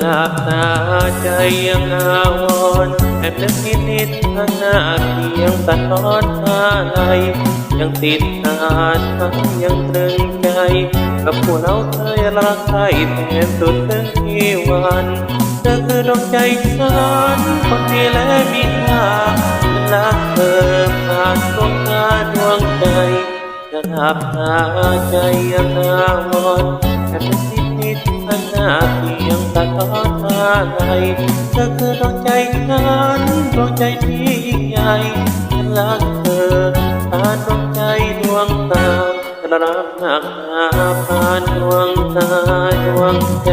หลับตาใจยังอาวรณ์แอบนึกนิดนิดข้างหน้าเพียงสะท้อนอะไรยังติดตาทั้งยังตรึงใจ กับผู้เราเคยรักใครแทนสุดถึงที่วันเธอคือดวงใจฉันคนดีและมีค่ารักเธอผ่านดวงตาดวงใจจะหลับตาใจยังอาวรณ์แค่เป็นนิดนิด ข้างหน้าเพียงตะท้อนอะไรเธอคือดวงใจฉันดวงใจที่ยิ่งใหญ่ฉันรักเธอผ่านดวงใจดวงตาจะรักหนักหนาผ่านดวงตาดวงใจ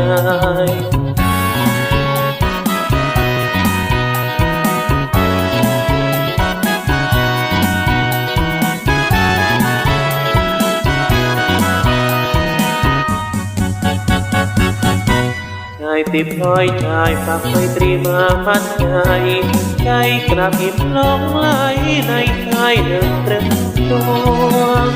ติดพลอยชายฝากไมตรีมามัดใจใจกระพริบลองไหลในชายหนึ่งตรึงดวง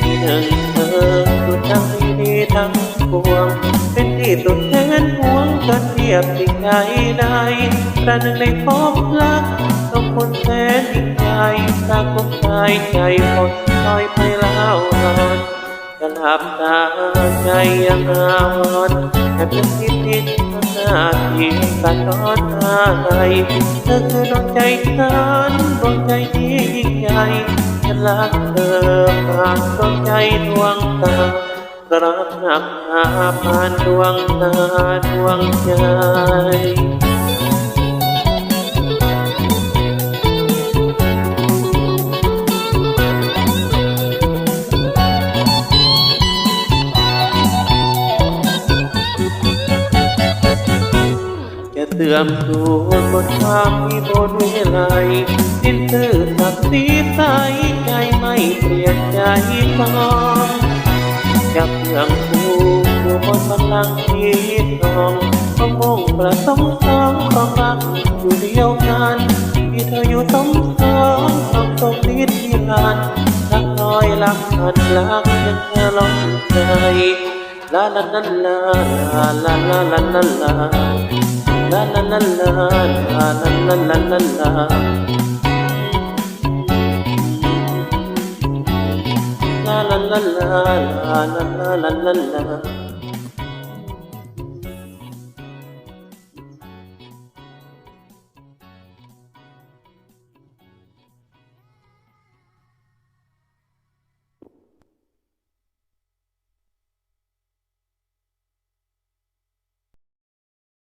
ที่หนึ่งเธอสุดใจดีทั้งปวง เป็นที่สุดแทนห่วงจนเทียบสิ่งใดใดประหนึ่งในพบรักต้องคนแสนยิ่งใหญ่ตาคงใจใจคนคอยไปเล่าน หลับตาใจยังอาวรแค่เป็นนิดนิดข้างหน้าที่สะท้อนอะไรเธอคือดวงใจฉันดวงใจที่ยิ่งใหญ่ฉันรักเธอผ่านดวงใจดวงตารักหนักหาผ่านดวงตาดวงใจ สื่อมสูญบนความมีบนเวลัยสิ้นซื่อสักดิ์ศรีใสใจไม่เปลี่ยนใจมองจะเพื่องคูอยู่บนบัลลังที่ทองก็มุ่งประสงค์สองของรักอยู่เดียวกันมีเธออยู่ตรงสองต้องตกนิดที่ลานรักน้อยรักพันรักจนเธอล้นใจลาลาลาลาลาลาลาลา ลา La la la la la la la la la la La la la la la la la la la la